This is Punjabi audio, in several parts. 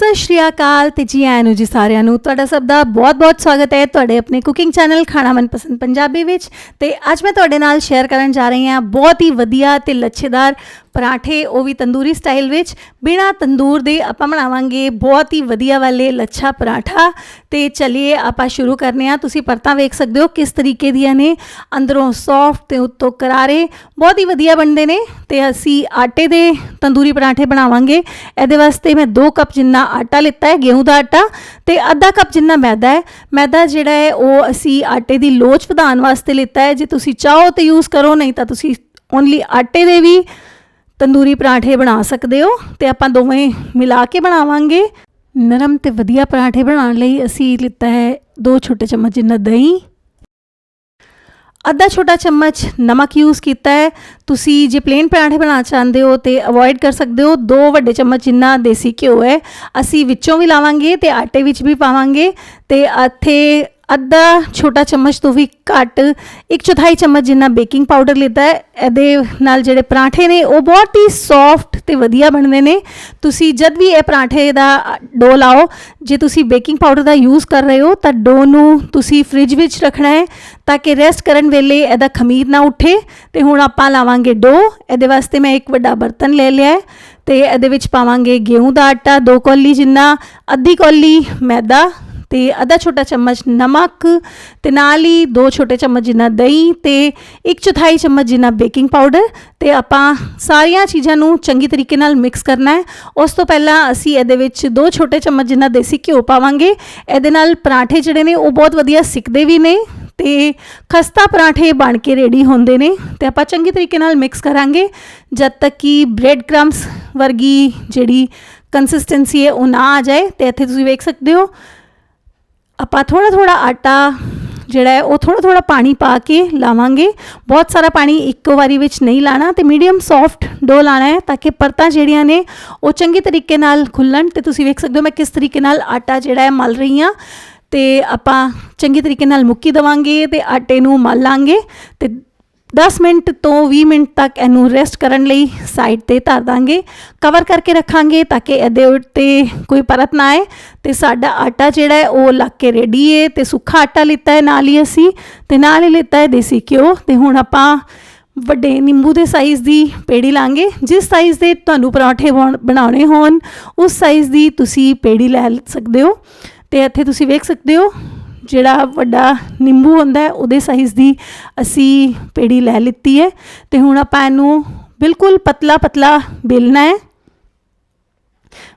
ਸਤਿ ਸ਼੍ਰੀ ਅਕਾਲ ਤੇ ਜੀ, ਆਇਆਂ ਨੂੰ ਜੀ ਸਾਰਿਆਂ ਨੂੰ ਤੁਹਾਡਾ ਸਭ ਦਾ ਬਹੁਤ-ਬਹੁਤ ਸਵਾਗਤ ਹੈ ਤੁਹਾਡੇ ਆਪਣੇ ਕੁਕਿੰਗ ਚੈਨਲ ਖਾਣਾ ਮਨਪਸੰਦ ਪੰਜਾਬੀ ਵਿੱਚ ਤੇ ਅੱਜ ਮੈਂ ਤੁਹਾਡੇ ਨਾਲ ਸ਼ੇਅਰ ਕਰਨ ਜਾ ਰਹੀ ਹਾਂ ਬਹੁਤ ਹੀ ਵਧੀਆ ਤੇ ਲੱਛੇਦਾਰ ਪਰਾਠੇ, ਉਹ ਵੀ ਤੰਦੂਰੀ ਸਟਾਈਲ ਵਿੱਚ। ਬਿਨਾ ਤੰਦੂਰ ਦੇ ਆਪਾਂ ਬਣਾਵਾਂਗੇ ਬਹੁਤ ਹੀ ਵਧੀਆ ਵਾਲੇ ਲੱਛਾ ਪਰਾਠਾ। ਤੇ ਚਲਿਏ, ਆਪਾਂ ਸ਼ੁਰੂ ਕਰਨੇ ਆ ਤੁਸੀਂ ਪਰਤਾਂ ਵੇਖ ਸਕਦੇ ਹੋ ਕਿਸ ਤਰੀਕੇ ਦੀਆਂ ਨੇ। ਅੰਦਰੋਂ ਸੌਫਟ ਤੇ ਉੱਤੋਂ ਕਰਾਰੇ। ਬਹੁਤ ਹੀ ਵਧੀਆ ਬਣਦੇ ਨੇ। ਤੇ ਅਸੀਂ ਆਟੇ ਦੇ ਤੰਦੂਰੀ ਪਰਾਠੇ ਬਣਾਵਾਂਗੇ। ਇਹਦੇ ਵਾਸਤੇ ਮੈਂ 2 ਕੱਪ ਜਿੰਨਾ ਆਟਾ ਲਿੱਤਾ ਹੈ, ਗੇਹੂੰ ਦਾ ਆਟਾ ਤੇ ਅੱਧਾ ਕੱਪ ਜਿੰਨਾ ਮੈਦਾ ਹੈ। ਮੈਦਾ ਜਿਹੜਾ ਹੈ, ਉਹ ਅਸੀਂ ਆਟੇ ਦੀ ਲੋਚ ਵਧਾਉਣ ਵਾਸਤੇ ਲਿੱਤਾ ਹੈ। ਜੇ ਤੁਸੀਂ ਚਾਹੋ ਤੇ ਯੂਜ਼ ਕਰੋ, ਨਹੀਂ ਤਾਂ ਤੁਸੀਂ ਓਨਲੀ ਆਟੇ ਦੇ ਵੀ ਤੰਦੂਰੀ ਪਰਾਠੇ ਬਣਾ ਸਕਦੇ ਹੋ ਤੇ ਆਪਾਂ ਦੋਵੇਂ ਮਿਲਾ ਕੇ ਬਣਾਵਾਂਗੇ। ਨਰਮ ਤੇ ਵਧੀਆ ਪਰਾਠੇ ਬਣਾਉਣ ਲਈ ਅਸੀਂ ਲਿੱਤਾ ਹੈ 2 ਛੋਟੇ ਚਮਚ ਜਿੰਨਾ ਦਹੀਂ। ਅੱਧਾ ਛੋਟਾ ਚਮਚ ਨਮਕ ਯੂਜ਼ ਕੀਤਾ ਹੈ। ਤੁਸੀਂ ਜੇ ਪਲੇਨ ਪਰਾਂਠੇ ਬਣਾਉਣਾ ਚਾਹੁੰਦੇ ਹੋ ਤੇ ਅਵੋਇਡ ਕਰ ਸਕਦੇ ਹੋ। ਦੋ ਵੱਡੇ ਚਮਚ ਜਿੰਨਾ ਦੇਸੀ ਘਿਓ ਹੈ, ਅਸੀਂ ਵਿੱਚੋਂ ਵੀ ਲਾਵਾਂਗੇ ਤੇ ਆਟੇ ਵਿੱਚ ਵੀ ਪਾਵਾਂਗੇ ਤੇ ਇੱਥੇ ਅੱਧਾ ਛੋਟਾ ਚਮਚ ਤੋਂ ਵੀ ਘੱਟ, ਇੱਕ ਚੌਥਾਈ ਚਮਚ ਜਿੰਨਾ ਬੇਕਿੰਗ ਪਾਊਡਰ ਲਿੱਤਾ ਹੈ, ਇਹਦੇ ਨਾਲ ਜਿਹੜੇ ਪਰਾਂਠੇ ਨੇ, ਉਹ ਬਹੁਤ ਹੀ ਸੌਫਟ ਤੇ ਵਧੀਆ ਬਣਦੇ ਨੇ। ਤੁਸੀਂ ਜਦ ਵੀ ਇਹ ਪਰਾਂਠੇ ਦਾ ਡੋ ਲਾਓ, ਜੇ ਤੁਸੀਂ ਬੇਕਿੰਗ ਪਾਊਡਰ ਦਾ ਯੂਜ਼ ਕਰ ਰਹੇ ਹੋ, ਤਾਂ ਡੋ ਨੂੰ ਤੁਸੀਂ ਫ੍ਰਿਜ ਵਿੱਚ ਰੱਖਣਾ ਹੈ, ਤਾਂ ਕਿ ਰੈਸਟ ਕਰਨ ਵੇਲੇ ਇਹਦਾ ਖਮੀਰ ਨਾ ਉੱਠੇ। ਤੇ ਹੁਣ ਆਪਾਂ ਲਾਵਾਂਗੇ ਡੋ, ਇਹਦੇ ਵਾਸਤੇ ਮੈਂ ਇੱਕ ਵੱਡਾ ਬਰਤਨ ਲੈ ਲਿਆ ਹੈ, ਤੇ ਇਹਦੇ ਵਿੱਚ ਪਾਵਾਂਗੇ ਗੇਹੂੰ ਦਾ ਆਟਾ 2 ਕੌਲੀ ਜਿੰਨਾ, ਅੱਧੀ ਕੌਲੀ ਮੈਦਾ ਤੇ ਅੱਧਾ ਛੋਟਾ ਚਮਚ ਨਮਕ ਤੇ ਨਾਲ ਹੀ ਦੋ ਛੋਟੇ ਚਮਚ ਜਿੰਨਾ ਦਹੀਂ ਤੇ ਇੱਕ ਚੌਥਾਈ ਚਮਚ ਜਿੰਨਾ ਬੇਕਿੰਗ ਪਾਊਡਰ ਤੇ ਆਪਾਂ ਸਾਰੀਆਂ ਚੀਜ਼ਾਂ ਨੂੰ ਚੰਗੀ ਤਰੀਕੇ ਨਾਲ ਮਿਕਸ ਕਰਨਾ ਹੈ। ਉਸ ਤੋਂ ਪਹਿਲਾਂ ਅਸੀਂ ਇਹਦੇ ਵਿੱਚ ਦੋ ਛੋਟੇ ਚਮਚ ਜਿੰਨਾ ਦੇਸੀ ਘਿਓ ਪਾਵਾਂਗੇ। ਇਹਦੇ ਨਾਲ ਪਰਾਂਠੇ ਜਿਹੜੇ ਨੇ ਉਹ ਬਹੁਤ ਵਧੀਆ ਸਿੱਕਦੇ ਵੀ ਨੇ ਤੇ ਖਸਤਾ ਪਰਾਂਠੇ ਬਣ ਕੇ ਰੈਡੀ ਹੁੰਦੇ ਨੇ ਤੇ ਆਪਾਂ ਚੰਗੀ ਤਰੀਕੇ ਨਾਲ ਮਿਕਸ ਕਰਾਂਗੇ। ਜਦ ਤੱਕ ਕਿ ਬ੍ਰੈਡ ਕ੍ਰੰਬਸ ਵਰਗੀ ਜਿਹੜੀ ਕੰਸਿਸਟੈਂਸੀ ਹੈ ਉਹ ਨਾ ਆ ਜਾਏ ਤੇ ਇੱਥੇ ਤੁਸੀਂ ਵੇਖ ਸਕਦੇ ਹੋ ਆਪਾਂ ਥੋੜਾ ਥੋੜਾ ਆਟਾ ਜਿਹੜਾ ਹੈ ਉਹ ਥੋੜਾ ਥੋੜਾ ਪਾਣੀ ਪਾ ਕੇ ਲਾਵਾਂਗੇ। ਬਹੁਤ ਸਾਰਾ ਪਾਣੀ ਇੱਕੋ ਵਾਰੀ ਵਿੱਚ ਨਹੀਂ ਲਾਣਾ ਤੇ ਮੀਡੀਅਮ ਸੌਫਟ ਡੋ ਲਾਣਾ ਹੈ ਤਾਂ ਕਿ ਪਰਤਾਂ ਜਿਹੜੀਆਂ ਨੇ ਉਹ ਚੰਗੇ ਤਰੀਕੇ ਨਾਲ ਖੁੱਲਣ ਤੇ ਤੁਸੀਂ ਵੇਖ ਸਕਦੇ ਹੋ ਮੈਂ ਕਿਸ ਤਰੀਕੇ ਨਾਲ ਆਟਾ ਜਿਹੜਾ ਹੈ ਮਲ ਰਹੀ ਹਾਂ। ਤੇ ਆਪਾਂ ਚੰਗੇ ਤਰੀਕੇ ਨਾਲ ਮੁੱਕੀ ਦਵਾਂਗੇ ਤੇ ਆਟੇ ਨੂੰ ਮਲ ਲਾਂਗੇ ਤੇ 10 ਮਿੰਟ ਤੋਂ 20 ਮਿੰਟ ਤੱਕ ਇਹਨੂੰ ਰੈਸਟ ਕਰਨ ਲਈ ਸਾਈਡ ਤੇ ਧਰ ਦਾਂਗੇ। ਕਵਰ ਕਰਕੇ ਰੱਖਾਂਗੇ ਤਾਂ ਕਿ ਇਹਦੇ ਉੱਤੇ ਕੋਈ ਪਰਤ ਨਾ ਆਏ। ਤੇ ਸਾਡਾ ਆਟਾ ਜਿਹੜਾ ਹੈ, ਉਹ ਲੱਗ ਕੇ ਰੈਡੀ ਹੈ ਤੇ ਸੁੱਕਾ ਆਟਾ ਲਿੱਤਾ ਹੈ ਨਾਲ ਹੀ ਅਸੀਂ। ਤੇ ਨਾਲ ਹੀ ਲਿੱਤਾ ਹੈ ਦੇਸੀ ਘਿਓ। ਤੇ ਹੁਣ ਆਪਾਂ ਵੱਡੇ ਨਿੰਬੂ ਦੇ ਸਾਈਜ਼ ਦੀ ਪੇੜੀ ਲਾਂਗੇ। ਜਿਸ ਸਾਈਜ਼ ਦੇ ਤੁਹਾਨੂੰ ਪਰੌਂਠੇ ਬਣਾਉਣੇ ਹੋਣ, ਉਸ ਸਾਈਜ਼ ਦੀ ਤੁਸੀਂ ਪੇੜੀ ਲੈ ਸਕਦੇ ਹੋ। ਤੇ ਇੱਥੇ ਤੁਸੀਂ ਵੇਖ ਸਕਦੇ ਹੋ ਜਿਹੜਾ ਵੱਡਾ ਨਿੰਬੂ ਹੁੰਦਾ ਹੈ, ਉਹਦੇ ਸਾਈਜ਼ ਦੀ ਅਸੀਂ ਪੇੜੀ ਲੈ ਲਿੱਤੀ ਹੈ ਤੇ ਹੁਣ ਆਪਾਂ ਇਹਨੂੰ ਬਿਲਕੁਲ ਪਤਲਾ ਪਤਲਾ ਬੇਲਣਾ ਹੈ।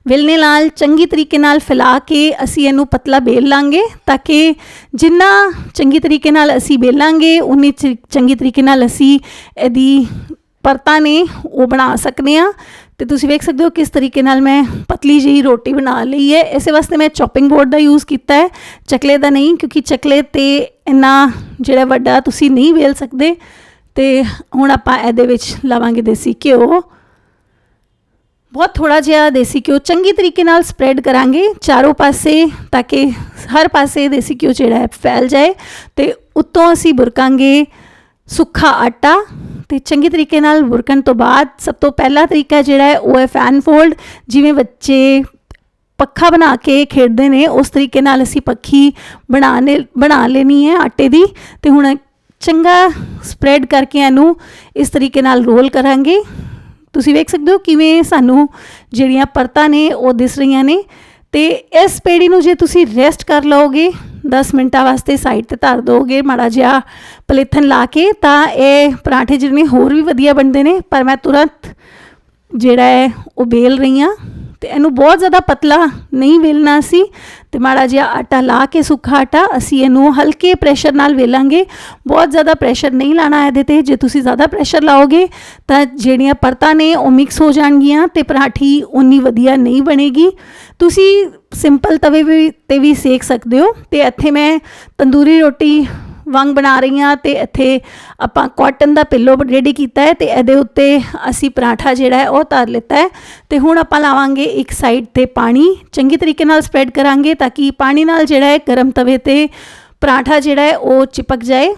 ਵੇਲਨੇ ਨਾਲ ਚੰਗੀ ਤਰੀਕੇ ਨਾਲ ਫੈਲਾ ਕੇ ਅਸੀਂ ਇਹਨੂੰ ਪਤਲਾ ਬੇਲ ਲਾਂਗੇ ਤਾਂ ਕਿ ਜਿੰਨਾ ਚੰਗੀ ਤਰੀਕੇ ਨਾਲ ਅਸੀਂ ਬੇਲਾਂਗੇ ਉਨੀ ਚੰਗੀ ਤਰੀਕੇ ਨਾਲ ਅਸੀਂ ਇਹਦੀ ਪਰਤਾਂ ਨੇ ਉਹ ਬਣਾ ਸਕਨੇ ਆ ਤੇ ਤੁਸੀਂ ਵੇਖ ਸਕਦੇ ਹੋ ਕਿਸ ਤਰੀਕੇ ਨਾਲ ਮੈਂ ਪਤਲੀ ਜਿਹੀ ਰੋਟੀ ਬਣਾ ਲਈ ਹੈ। ਇਸੇ ਵਾਸਤੇ ਮੈਂ ਚੌਪਿੰਗ ਬੋਰਡ ਦਾ ਯੂਜ਼ ਕੀਤਾ ਹੈ। ਚਕਲੇ ਦਾ ਨਹੀਂ, ਕਿਉਂਕਿ ਚਕਲੇ ਤੇ ਇੰਨਾ ਜਿਹੜਾ ਵੱਡਾ ਤੁਸੀਂ ਨਹੀਂ ਵੇਲ ਸਕਦੇ। ਤੇ ਹੁਣ ਆਪਾਂ ਇਹਦੇ ਵਿੱਚ ਲਾਵਾਂਗੇ ਦੇਸੀ ਘਿਓ। ਬਹੁਤ ਥੋੜਾ ਜਿਹਾ ਦੇਸੀ ਘਿਓ ਚੰਗੀ ਤਰੀਕੇ ਨਾਲ ਸਪਰੈਡ ਕਰਾਂਗੇ ਚਾਰੋਂ ਪਾਸੇ, ਤਾਂ ਕਿ ਹਰ ਪਾਸੇ ਦੇਸੀ ਘਿਓ ਜਿਹੜਾ ਹੈ ਫੈਲ ਜਾਏ। ਤੇ ਉੱਤੋਂ ਅਸੀਂ ਬੁਰਕਾਂਗੇ। ਸੁੱਖਾ ਆਟਾ ਤੇ ਚੰਗੇ ਤਰੀਕੇ ਨਾਲ ਬੁਰਕਣ ਤੋਂ ਬਾਅਦ ਸਭ ਤੋਂ ਪਹਿਲਾ ਤਰੀਕਾ ਜਿਹੜਾ ਹੈ, ਉਹ ਹੈ ਫੈਨ ਫੋਲਡ ਜਿਵੇਂ ਬੱਚੇ ਪੱਖਾ ਬਣਾ ਕੇ ਖੇਡਦੇ ਨੇ, ਉਸ ਤਰੀਕੇ ਨਾਲ ਅਸੀਂ ਪੱਖੀ ਬਣਾਣੇ ਬਣਾ ਲੈਣੀ ਹੈ ਆਟੇ ਦੀ ਤੇ ਹੁਣ ਚੰਗਾ ਸਪਰੈਡ ਕਰਕੇ ਇਹਨੂੰ ਇਸ ਤਰੀਕੇ ਨਾਲ ਰੋਲ ਕਰਾਂਗੇ। ਤੁਸੀਂ ਵੇਖ ਸਕਦੇ ਹੋ ਕਿਵੇਂ ਸਾਨੂੰ ਜਿਹੜੀਆਂ ਪਰਤਾਂ ਨੇ, ਉਹ ਦਿਸ ਰਹੀਆਂ ਨੇ ਤੇ ਇਸ ਪੇੜੀ ਨੂੰ ਜੇ ਤੁਸੀਂ ਰੈਸਟ ਕਰ ਲਓਗੇ 10 ਮਿੰਟਾਂ ਵਾਸਤੇ ਸਾਈਡ ਤੇ ਧਰ ਦੋਗੇ ਮਾੜਾ ਜਿਹਾ ਪਲੇਥਨ ਲਾ ਕੇ, ਤਾਂ ਇਹ ਪਰਾਂਠੇ ਜਿਹੜੇ ਨੇ ਹੋਰ ਵੀ ਵਧੀਆ ਬਣਦੇ ਨੇ, ਪਰ ਮੈਂ ਤੁਰੰਤ ਜਿਹੜਾ ਹੈ, ਉਹ ਬੇਲ ਰਹੀ ਹਾਂ। ਤੇ ਇਹਨੂੰ ਬਹੁਤ ਜ਼ਿਆਦਾ ਪਤਲਾ ਨਹੀਂ ਵੇਲਣਾ ਸੀ। ਤੇ ਮਾੜਾ ਜਿਹਾ ਆਟਾ ਲਾ ਕੇ ਸੁੱਕਾ ਆਟਾ, ਅਸੀਂ ਇਹਨੂੰ ਹਲਕੇ ਪ੍ਰੈਸ਼ਰ ਨਾਲ ਵੇਲਾਂਗੇ। ਬਹੁਤ ਜ਼ਿਆਦਾ ਪ੍ਰੈਸ਼ਰ ਨਹੀਂ ਲਾਣਾ ਇਹਦੇ ਤੇ। ਜੇ ਤੁਸੀਂ ਜ਼ਿਆਦਾ ਪ੍ਰੈਸ਼ਰ ਲਾਓਗੇ, ਤਾਂ ਜਿਹੜੀਆਂ ਪਰਤਾਂ ਨੇ, ਉਹ ਮਿਕਸ ਹੋ ਜਾਣਗੀਆਂ ਤੇ ਪਰਾਠੀ ਉਨੀ ਵਧੀਆ ਨਹੀਂ ਬਣੇਗੀ। ਤੁਸੀਂ ਸਿੰਪਲ ਤਵੇ ਵੀ ਤੇ ਵੀ ਸੇਕ ਸਕਦੇ ਹੋ। ਤੇ ਇੱਥੇ ਮੈਂ ਤੰਦੂਰੀ ਰੋਟੀ ਵਾਂਗ ਬਣਾ ਰਹੀ ਹਾਂ ਤੇ ਇੱਥੇ ਆਪਾਂ ਕਾਟਨ ਦਾ ਪਿੱਲੋ ਰੈਡੀ ਕੀਤਾ ਹੈ ਤੇ ਇਹਦੇ ਉੱਤੇ ਅਸੀਂ ਪਰਾਠਾ ਜਿਹੜਾ ਹੈ ਉਹ ਧਰ ਲਿੱਤਾ ਹੈ ਤੇ ਹੁਣ ਆਪਾਂ ਲਾਵਾਂਗੇ ਇੱਕ ਸਾਈਡ ਤੇ ਪਾਣੀ। ਚੰਗੀ ਤਰੀਕੇ ਨਾਲ ਸਪਰੈਡ ਕਰਾਂਗੇ ਤਾਂ ਕਿ ਪਾਣੀ ਨਾਲ ਜਿਹੜਾ ਹੈ ਗਰਮ ਤਵੇ ਤੇ ਪਰਾਠਾ ਜਿਹੜਾ ਹੈ ਉਹ ਚਿਪਕ ਜਾਏ।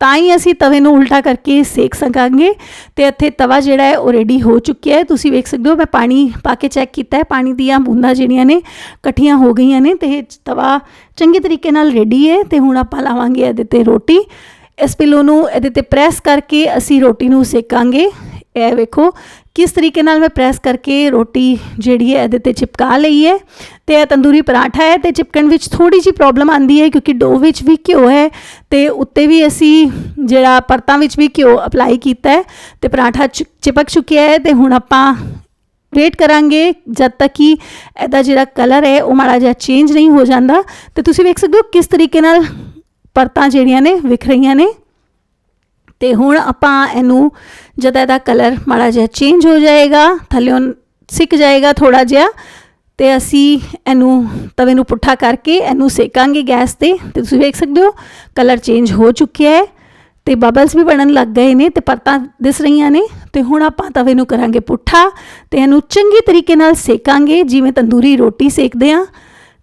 ਤਾਂ ਹੀ ਅਸੀਂ ਤਵੇ ਨੂੰ ਉਲਟਾ ਕਰਕੇ ਸੇਕ ਸਕਾਂਗੇ ਤੇ ਇੱਥੇ ਤਵਾ ਜਿਹੜਾ ਹੈ ਉਹ ਰੈਡੀ ਹੋ ਚੁੱਕਿਆ ਹੈ। ਤੁਸੀਂ ਵੇਖ ਸਕਦੇ ਹੋ, ਮੈਂ ਪਾਣੀ ਪਾ ਕੇ ਚੈੱਕ ਕੀਤਾ ਹੈ। ਪਾਣੀ ਦੀਆਂ ਬੂੰਦਾਂ ਜਿਹੜੀਆਂ ਨੇ, ਇਕੱਠੀਆਂ ਹੋ ਗਈਆਂ ਨੇ ਤੇ ਇਹ ਤਵਾ ਚੰਗੇ ਤਰੀਕੇ ਨਾਲ ਰੈਡੀ ਹੈ ਤੇ ਹੁਣ ਆਪਾਂ ਲਾਵਾਂਗੇ ਇਹਦੇ ਤੇ ਰੋਟੀ। ਇਸ ਪਿਲੋ ਨੂੰ ਇਹਦੇ ਤੇ ਪ੍ਰੈਸ ਕਰਕੇ ਅਸੀਂ ਰੋਟੀ ਨੂੰ ਸੇਕਾਂਗੇ। ਇਹ ਵੇਖੋ ਕਿਸ ਤਰੀਕੇ ਨਾਲ ਮੈਂ ਪ੍ਰੈਸ ਕਰਕੇ ਰੋਟੀ ਜਿਹੜੀ ਹੈ ਇਹਦੇ ਤੇ ਚਿਪਕਾ ਲਈ ਹੈ ਤੇ ਇਹ ਤੰਦੂਰੀ ਪਰਾਠਾ ਹੈ ਤੇ ਚਿਪਕਣ ਵਿੱਚ ਥੋੜੀ ਜੀ ਪ੍ਰੋਬਲਮ ਆਂਦੀ ਹੈ ਕਿਉਂਕਿ ਡੋ ਵਿੱਚ ਵੀ ਘਿਓ ਹੈ ਤੇ ਉੱਤੇ ਵੀ ਅਸੀਂ ਜਿਹੜਾ ਪਰਤਾਂ ਵਿੱਚ ਵੀ ਘਿਓ ਅਪਲਾਈ ਕੀਤਾ ਹੈ ਤੇ ਪਰਾਠਾ ਚਿ- ਚਿਪਕ ਚੁੱਕਿਆ ਹੈ ਤੇ ਹੁਣ ਆਪਾਂ ਵੇਟ ਕਰਾਂਗੇ ਜਦ ਤੱਕ ਕਿ ਇਹਦਾ ਜਿਹੜਾ ਕਲਰ ਹੈ ਉਹ ਮਾੜਾ ਜਿਹਾ ਚੇਂਜ ਨਹੀਂ ਹੋ ਜਾਂਦਾ ਤੇ ਤੁਸੀਂ ਵੇਖ ਸਕਦੇ ਹੋ ਕਿਸ ਤਰੀਕੇ ਨਾਲ ਪਰਤਾਂ ਜਿਹੜੀਆਂ ਨੇ ਵਿਖ ਰਹੀਆਂ ਨੇ। ਤੇ ਹੁਣ ਆਪਾਂ ਇਹਨੂੰ, ਜਦ ਇਹਦਾ ਕਲਰ ਮਾੜਾ ਜਿਹਾ ਚੇਂਜ ਹੋ ਜਾਏਗਾ, ਥੱਲਿਓਂ ਸਿੱਕ ਜਾਏਗਾ ਥੋੜਾ ਜਿਹਾ, ਤੇ ਅਸੀਂ ਇਹਨੂੰ ਤਵੇ ਨੂੰ ਪੁੱਠਾ ਕਰਕੇ ਇਹਨੂੰ ਸੇਕਾਂਗੇ ਗੈਸ ਤੇ ਤੇ ਤੁਸੀਂ ਵੇਖ ਸਕਦੇ ਹੋ ਕਲਰ ਚੇਂਜ ਹੋ ਚੁੱਕਿਆ ਹੈ, ਤੇ ਬਬਲਸ ਵੀ ਬਣਨ ਲੱਗ ਗਏ ਨੇ, ਤੇ ਪਰਤਾਂ ਦਿਸ ਰਹੀਆਂ ਨੇ, ਤੇ ਹੁਣ ਆਪਾਂ ਤਵੇ ਨੂੰ ਕਰਾਂਗੇ ਪੁੱਠਾ, ਤੇ ਇਹਨੂੰ ਚੰਗੀ ਤਰੀਕੇ ਨਾਲ ਸੇਕਾਂਗੇ, ਜਿਵੇਂ ਤੰਦੂਰੀ ਰੋਟੀ ਸੇਕਦੇ ਆ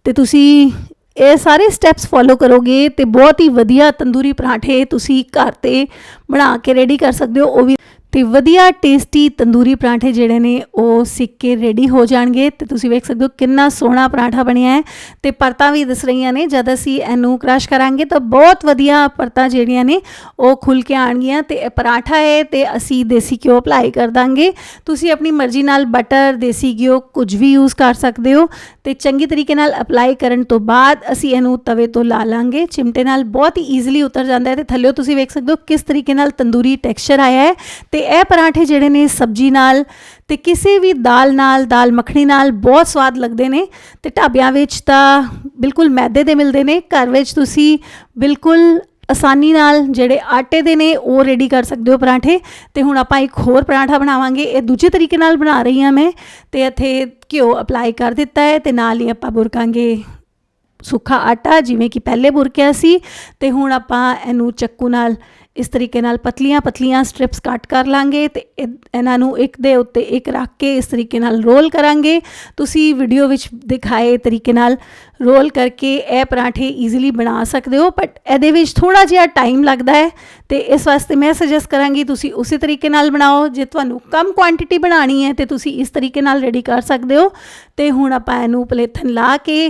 ਤੇ ਤੁਸੀਂ ਇਹ ਸਾਰੇ ਸਟੈਪਸ ਫੋਲੋ ਕਰੋਗੇ ਤੇ ਬਹੁਤ ਹੀ ਵਧੀਆ ਤੰਦੂਰੀ ਪਰਾਂਠੇ ਤੁਸੀਂ ਘਰ ਤੇ ਬਣਾ ਕੇ ਰੈਡੀ ਕਰ ਸਕਦੇ ਹੋ, ਉਹ ਵੀ ਤੇ ਵਧੀਆ ਟੇਸਟੀ ਤੰਦੂਰੀ ਪਰਾਂਠੇ ਜਿਹੜੇ ਨੇ ਉਹ ਸਿੱਕ ਕੇ ਰੈਡੀ ਹੋ ਜਾਣਗੇ ਤੇ ਤੁਸੀਂ ਵੇਖ ਸਕਦੇ ਹੋ ਕਿੰਨਾ ਸੋਹਣਾ ਪਰਾਂਠਾ ਬਣਿਆ ਹੈ ਤੇ ਪਰਤਾਂ ਵੀ ਦਿਸ ਰਹੀਆਂ ਨੇ, ਜਦ ਅਸੀਂ ਇਹਨੂੰ ਕ੍ਰਸ਼ ਕਰਾਂਗੇ ਤਾਂ ਬਹੁਤ ਵਧੀਆ ਪਰਤਾਂ ਜਿਹੜੀਆਂ ਨੇ ਉਹ ਖੁੱਲ ਕੇ ਆਣਗੀਆਂ ਤੇ ਇਹ ਪਰਾਂਠਾ ਹੈ ਤੇ ਅਸੀਂ ਦੇਸੀ ਘਿਓ ਅਪਲਾਈ ਕਰ ਦਾਂਗੇ। ਤੁਸੀਂ ਆਪਣੀ ਮਰਜ਼ੀ ਨਾਲ ਬਟਰ ਦੇਸੀ ਘਿਓ ਕੁਝ ਵੀ ਯੂਜ਼ ਕਰ ਸਕਦੇ ਹੋ ਤੇ ਚੰਗੀ ਤਰੀਕੇ ਨਾਲ ਅਪਲਾਈ ਕਰਨ ਤੋਂ ਬਾਅਦ ਅਸੀਂ ਇਹਨੂੰ ਤਵੇ ਤੋਂ ਲਾ ਲਾਂਗੇ। ਚਿਮਟੇ ਨਾਲ ਬਹੁਤ ਹੀ ਈਜ਼ੀਲੀ ਉਤਰ ਜਾਂਦਾ ਹੈ ਤੇ ਥੱਲਿਓ ਤੁਸੀਂ ਵੇਖ ਸਕਦੇ ਹੋ ਕਿਸ ਤਰੀਕੇ ਨਾਲ ਤੰਦੂਰੀ ਟੈਕਸਚਰ ਆਇਆ ਹੈ ਤੇ ਇਹ ਪਰਾਂਠੇ ਜਿਹੜੇ ਨੇ ਸਬਜ਼ੀ ਨਾਲ ਤੇ ਕਿਸੇ ਵੀ ਦਾਲ ਨਾਲ, ਦਾਲ ਮੱਖਣੀ ਨਾਲ ਬਹੁਤ ਸਵਾਦ ਲੱਗਦੇ ਨੇ ਤੇ ਢਾਬਿਆਂ ਵਿੱਚ ਤਾਂ ਬਿਲਕੁਲ ਮੈਦੇ ਦੇ ਮਿਲਦੇ ਨੇ। ਘਰ ਵਿੱਚ ਤੁਸੀਂ ਬਿਲਕੁਲ ਆਸਾਨੀ ਨਾਲ ਜਿਹੜੇ ਆਟੇ ਦੇ ਨੇ, ਉਹ ਰੈਡੀ ਕਰ ਸਕਦੇ ਹੋ ਪਰਾਂਠੇ। ਤੇ ਹੁਣ ਆਪਾਂ ਇੱਕ ਹੋਰ ਪਰਾਂਠਾ ਬਣਾਵਾਂਗੇ। ਇਹ ਦੂਜੇ ਤਰੀਕੇ ਨਾਲ ਬਣਾ ਰਹੀ ਹਾਂ ਮੈਂ ਤੇ ਇੱਥੇ ਘਿਓ ਅਪਲਾਈ ਕਰ ਦਿੱਤਾ ਹੈ ਤੇ ਨਾਲ ਹੀ ਆਪਾਂ ਬੁਰਕਾਂਗੇ ਸੁੱਖਾ ਆਟਾ, ਜਿਵੇਂ ਕਿ ਪਹਿਲੇ ਬੁਰਕਿਆ ਸੀ। ਤੇ ਹੁਣ ਆਪਾਂ ਇਹਨੂੰ ਚੱਕੂ ਨਾਲ ਇਸ ਤਰੀਕੇ ਨਾਲ ਪਤਲੀਆਂ ਪਤਲੀਆਂ ਸਟ੍ਰਿਪਸ ਕੱਟ ਕਰ ਲਾਂਗੇ ਤੇ ਇਹਨਾਂ ਨੂੰ ਇੱਕ ਦੇ ਉੱਤੇ ਇੱਕ ਰੱਖ ਕੇ ਇਸ ਤਰੀਕੇ ਨਾਲ ਰੋਲ ਕਰਾਂਗੇ। ਤੁਸੀਂ ਵੀਡੀਓ ਵਿੱਚ ਦਿਖਾਏ ਤਰੀਕੇ ਨਾਲ ਰੋਲ ਕਰਕੇ ਇਹ ਪਰਾਂਠੇ ਈਜ਼ੀਲੀ ਬਣਾ ਸਕਦੇ ਹੋ ਬਟ ਇਹਦੇ ਵਿੱਚ ਥੋੜਾ ਜਿਹਾ ਟਾਈਮ ਲੱਗਦਾ ਹੈ ਤੇ ਇਸ ਵਾਸਤੇ ਮੈਂ ਸੁਜੈਸਟ ਕਰਾਂਗੀ ਤੁਸੀਂ ਉਸੇ ਤਰੀਕੇ ਨਾਲ ਬਣਾਓ। ਜੇ ਤੁਹਾਨੂੰ ਕਮ ਕੁਆਂਟੀਟੀ ਬਣਾਣੀ ਹੈ ਤੇ ਤੁਸੀਂ ਇਸ ਤਰੀਕੇ ਨਾਲ ਰੈਡੀ ਕਰ ਸਕਦੇ ਹੋ। ਤੇ ਹੁਣ ਆਪਾਂ ਇਹਨੂੰ ਪਲੇਥਨ ਲਾ ਕੇ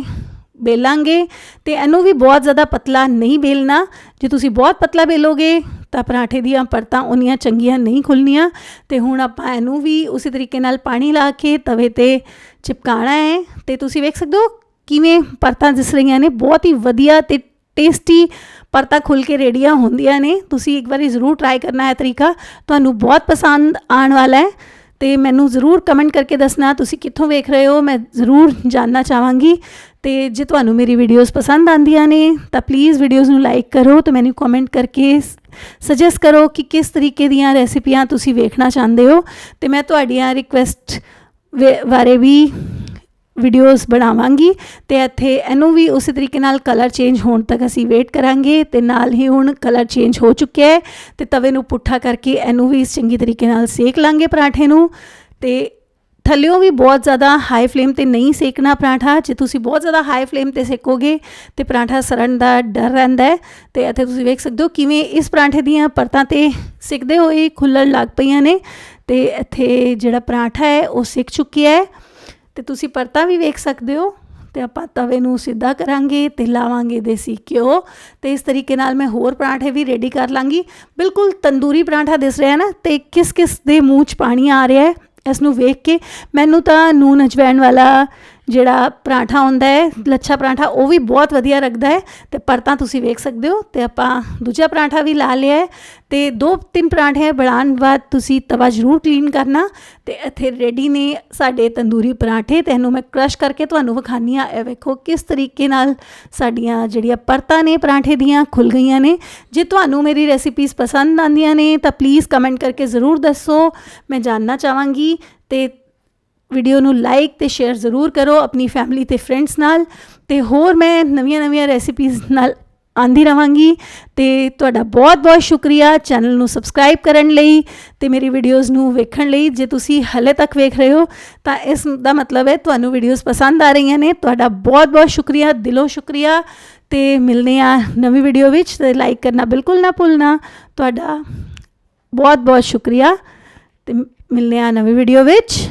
ਬੇਲਾਂਗੇ ਤੇ ਇਹਨੂੰ ਵੀ ਬਹੁਤ ਜ਼ਿਆਦਾ ਪਤਲਾ ਨਹੀਂ ਬੇਲਣਾ। ਜੇ ਤੁਸੀਂ ਬਹੁਤ ਪਤਲਾ ਬੇਲੋਗੇ ਤਾਂ ਪਰਾਠੇ ਦੀਆਂ ਪਰਤਾਂ ਉਨੀਆਂ ਚੰਗੀਆਂ ਨਹੀਂ ਖੁੱਲਣੀਆਂ। ਤੇ ਹੁਣ ਆਪਾਂ ਇਹਨੂੰ ਵੀ ਉਸੇ ਤਰੀਕੇ ਨਾਲ ਪਾਣੀ ਲਾ ਕੇ ਤਵੇ ਤੇ ਚਿਪਕਾਣਾ ਹੈ। ਤੇ ਤੁਸੀਂ ਵੇਖ ਸਕਦੇ ਹੋ ਕਿਵੇਂ ਪਰਤਾਂ ਦਿਸ ਰਹੀਆਂ ਨੇ। ਬਹੁਤ ਹੀ ਵਧੀਆ ਤੇ ਟੇਸਟੀ ਪਰਤਾਂ ਖੁੱਲ ਕੇ ਰੇਡੀਆਂ ਹੁੰਦੀਆਂ ਨੇ। ਤੁਸੀਂ ਇੱਕ ਵਾਰੀ ਜ਼ਰੂਰ ਟਰਾਈ ਕਰਨਾ ਹੈ ਤਰੀਕਾ। ਤੁਹਾਨੂੰ ਬਹੁਤ ਪਸੰਦ ਆਉਣ ਵਾਲਾ ਹੈ। ਤੇ ਮੈਨੂੰ ਜ਼ਰੂਰ ਕਮੈਂਟ ਕਰਕੇ ਦੱਸਣਾ ਤੁਸੀਂ ਕਿੱਥੋਂ ਵੇਖ ਰਹੇ ਹੋ। ਮੈਂ ਜ਼ਰੂਰ ਜਾਨਣਾ ਚਾਹਾਂਗੀ। ਤੇ ਜੇ ਤੁਹਾਨੂੰ ਮੇਰੀ ਵੀਡੀਓਜ਼ ਪਸੰਦ ਆਉਂਦੀਆਂ ਨੇ, ਤਾਂ ਪਲੀਜ਼ ਵੀਡੀਓਜ਼ ਨੂੰ ਲਾਈਕ ਕਰੋ ਤੇ ਮੈਨੂੰ ਕਮੈਂਟ ਕਰਕੇ ਸੁਜੈਸਟ ਕਰੋ ਕਿ ਕਿਸ ਤਰੀਕੇ ਦੀਆਂ ਰੈਸਿਪੀਆਂ ਤੁਸੀਂ ਵੇਖਣਾ ਚਾਹੁੰਦੇ ਹੋ। ਤੇ ਮੈਂ ਤੁਹਾਡੀਆਂ ਰਿਕੁਐਸਟ ਬਾਰੇ ਵੀ ਵੀਡੀਓਜ਼ ਬਣਾਵਾਂਗੀ ਤੇ ਇੱਥੇ ਇਹਨੂੰ ਵੀ ਉਸੇ ਤਰੀਕੇ ਨਾਲ ਕਲਰ ਚੇਂਜ ਹੋਣ ਤੱਕ ਅਸੀਂ ਵੇਟ ਕਰਾਂਗੇ ਤੇ ਨਾਲ ਹੀ ਹੁਣ ਕਲਰ ਚੇਂਜ ਹੋ ਚੁੱਕਿਆ ਹੈ ਤੇ ਤਵੇ ਨੂੰ ਪੁੱਠਾ ਕਰਕੇ ਇਹਨੂੰ ਵੀ ਇਸ ਚੰਗੀ ਤਰੀਕੇ ਨਾਲ ਸੇਕ ਲਾਂਗੇ ਪਰਾਠੇ ਨੂੰ ਤੇ ਥੱਲਿਓਂ ਵੀ ਬਹੁਤ ਜ਼ਿਆਦਾ ਹਾਈ ਫਲੇਮ ਤੇ ਨਹੀਂ ਸੇਕਣਾ ਪਰਾਂਠਾ। ਜੇ ਤੁਸੀਂ ਬਹੁਤ ਜ਼ਿਆਦਾ ਹਾਈ ਫਲੇਮ ਤੇ ਸੇਕੋਗੇ, ਤੇ ਪਰਾਂਠਾ ਸੜਨ ਦਾ ਡਰ ਰਹਿੰਦਾ ਹੈ। ਤੇ ਇੱਥੇ ਤੁਸੀਂ ਵੇਖ ਸਕਦੇ ਹੋ ਕਿਵੇਂ ਇਸ ਪਰਾਂਠੇ ਦੀਆਂ ਪਰਤਾਂ ਤੇ ਸਿੱਕਦੇ ਹੋਏ ਖੁੱਲਣ ਲੱਗ ਪਈਆਂ ਨੇ। ਤੇ ਇੱਥੇ ਜਿਹੜਾ ਪਰਾਂਠਾ ਹੈ, ਉਹ ਸਿੱਕ ਚੁੱਕਿਆ ਹੈ। ਤੇ ਤੁਸੀਂ ਪਰਤਾਂ ਵੀ ਵੇਖ ਸਕਦੇ ਹੋ। ਤੇ ਆਪਾਂ ਤਵੇ ਨੂੰ ਸਿੱਧਾ ਕਰਾਂਗੇ ਤੇ ਲਾਵਾਂਗੇ ਦੇਸੀ ਘਿਓ। ਤੇ ਇਸ ਤਰੀਕੇ ਨਾਲ ਮੈਂ ਹੋਰ ਪਰਾਂਠੇ ਵੀ ਰੈਡੀ ਕਰ ਲਾਂਗੀ। ਬਿਲਕੁਲ ਤੰਦੂਰੀ ਪਰਾਂਠਾ ਦਿਸ ਰਿਹਾ ਨਾ, ਤੇ ਕਿਸ ਕਿਸ ਦੇ ਮੂੰਹ 'ਚ ਪਾਣੀ ਆ ਰਿਹਾ ਹੈ। ਇਸ ਨੂੰ ਵੇਖ ਕੇ ਮੈਨੂੰ ਤਾਂ ਨੂਨ ਅਜਵੈਣ ਵਾਲਾ ਜਿਹੜਾ ਪਰਾਂਠਾ ਹੁੰਦਾ ਹੈ, ਲੱਛਾ ਪਰਾਂਠਾ, ਉਹ ਵੀ ਬਹੁਤ ਵਧੀਆ ਲੱਗਦਾ ਹੈ ਤੇ ਪਰਤਾਂ ਤੁਸੀਂ ਵੇਖ ਸਕਦੇ ਹੋ ਤੇ ਆਪਾਂ ਦੂਜਾ ਪਰਾਂਠਾ ਵੀ ਲਾ ਲਿਆ ਹੈ ਤੇ ਦੋ ਤਿੰਨ ਪਰਾਂਠੇ ਬਣਾਉਣ ਬਾਅਦ ਤੁਸੀਂ ਤਵਾ ਜ਼ਰੂਰ ਕਲੀਨ ਕਰਨਾ ਤੇ ਇੱਥੇ ਰੈਡੀ ਨੇ ਸਾਡੇ ਤੰਦੂਰੀ ਪਰਾਂਠੇ ਤੇ ਇਹਨੂੰ ਮੈਂ ਕ੍ਰਸ਼ ਕਰਕੇ ਤੁਹਾਨੂੰ ਵਿਖਾਨੀ ਆ ਇਹ ਵੇਖੋ ਕਿਸ ਤਰੀਕੇ ਨਾਲ ਸਾਡੀਆਂ ਜਿਹੜੀਆਂ ਪਰਤਾਂ ਨੇ ਪਰਾਂਠੇ ਦੀਆਂ ਖੁੱਲ ਗਈਆਂ ਨੇ। ਜੇ ਤੁਹਾਨੂੰ ਮੇਰੀ ਰੈਸਿਪੀਜ਼ ਪਸੰਦ ਆਉਂਦੀਆਂ ਨੇ ਤਾਂ ਪਲੀਜ਼ ਕਮੈਂਟ ਕਰਕੇ ਜ਼ਰੂਰ ਦੱਸੋ। ਮੈਂ ਜਾਨਣਾ ਚਾਹਾਂਗੀ ਤੇ ਵੀਡੀਓ ਨੂੰ ਲਾਈਕ ਤੇ ਸ਼ੇਅਰ ਜ਼ਰੂਰ ਕਰੋ, ਆਪਣੀ ਫੈਮਿਲੀ ਤੇ ਫਰੈਂਡਸ ਨਾਲ। ਤੇ ਹੋਰ ਮੈਂ ਨਵੀਆਂ-ਨਵੀਆਂ ਰੈਸਿਪੀਜ਼ ਨਾਲ ਆਂਦੀ ਰਵਾਂਗੀ। ਤੇ ਤੁਹਾਡਾ ਬਹੁਤ-ਬਹੁਤ ਸ਼ੁਕਰੀਆ ਚੈਨਲ ਨੂੰ ਸਬਸਕ੍ਰਾਈਬ ਕਰਨ ਲਈ ਤੇ ਮੇਰੀ ਵੀਡੀਓਜ਼ ਨੂੰ ਵੇਖਣ ਲਈ। ਜੇ ਤੁਸੀਂ ਹਲੇ ਤੱਕ ਵੇਖ ਰਹੇ ਹੋ, ਤਾਂ ਇਸ ਦਾ ਮਤਲਬ ਹੈ ਤੁਹਾਨੂੰ ਵੀਡੀਓਜ਼ ਪਸੰਦ ਆ ਰਹੀਆਂ ਨੇ। ਤੁਹਾਡਾ ਬਹੁਤ-ਬਹੁਤ ਸ਼ੁਕਰੀਆ, ਦਿਲੋਂ ਸ਼ੁਕਰੀਆ। ਤੇ ਮਿਲਨੇ ਆ ਨਵੀਂ ਵੀਡੀਓ ਵਿੱਚ। ਤੇ ਲਾਈਕ ਕਰਨਾ ਬਿਲਕੁਲ ਨਾ ਭੁੱਲਣਾ। ਤੁਹਾਡਾ ਬਹੁਤ ਬਹੁਤ ਸ਼ੁਕਰੀਆ। ਤੇ ਮਿਲਨੇ ਆ ਨਵੀਂ ਵੀਡੀਓ ਵਿੱਚ।